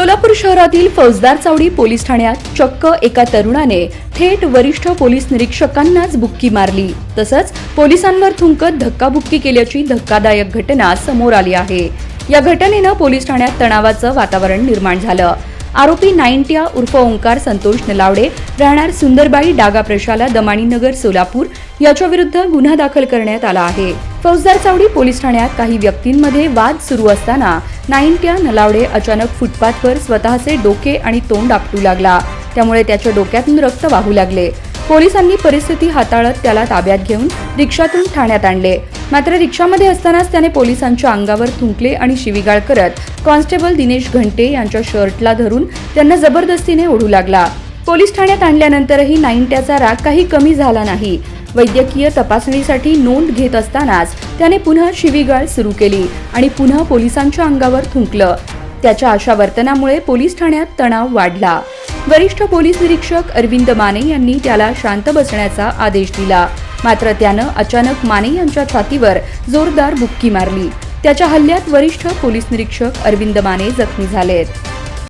सोलापूर शहरातील फौजदार चावडी पोलीस ठाण्यात चक्क एका तरुणाने थेट वरिष्ठ पोलीस निरीक्षकांनाच बुक्की मारली. तसंच पोलिसांवर थुंकत धक्काबुक्की केल्याची धक्कादायक घटना समोर आली आहे. या घटनेनं पोलीस ठाण्यात तणावाचं वातावरण निर्माण झालं. आरोपी नाईंट्या उर्फ ओंकार संतोष नलावडे राहणार सुंदरबाई डागा प्रशाला दमाणीनगर सोलापूर याच्या विरुद्ध गुन्हा दाखल करण्यात आला आहे. फौजदार चावडी पोलीस ठाण्यात काही व्यक्तींमध्ये वाद सुरू असताना नाईंट्या नलावडे अचानक फुटपाथवर स्वतःचे डोके आणि तोंड आपटू लागला. त्यामुळे त्याच्या डोक्यातून रक्त वाहू लागले. पोलिसांनी परिस्थिती हाताळत त्याला ताब्यात घेऊन रिक्षातून ठाण्यात आणले. मात्र रिक्षामध्ये असतानाच त्याने पोलिसांच्या अंगावर थुंकले आणि शिवीगाळ करत कॉन्स्टेबल दिनेश घंटे यांच्या शर्टला धरून त्यांना जबरदस्तीने ओढू लागला. पोलीस ठाण्यात आणल्यानंतरही नाईंट्याचा राग काही कमी झाला नाही. वैद्यकीय तपासणीसाठी नोंद घेत असतानाच त्याने पुन्हा शिवीगाळ सुरू केली आणि पुन्हा पोलिसांच्या अंगावर थुंकलं. त्याच्या अशा वर्तनामुळे पोलीस ठाण्यात तणाव वाढला. वरिष्ठ पोलीस निरीक्षक अरविंद माने यांनी त्याला शांत बसण्याचा आदेश दिला. मात्र त्यानं अचानक माने यांच्या छातीवर जोरदार बुक्की मारली. त्याच्या हल्ल्यात वरिष्ठ पोलीस निरीक्षक अरविंद माने जखमी झालेत.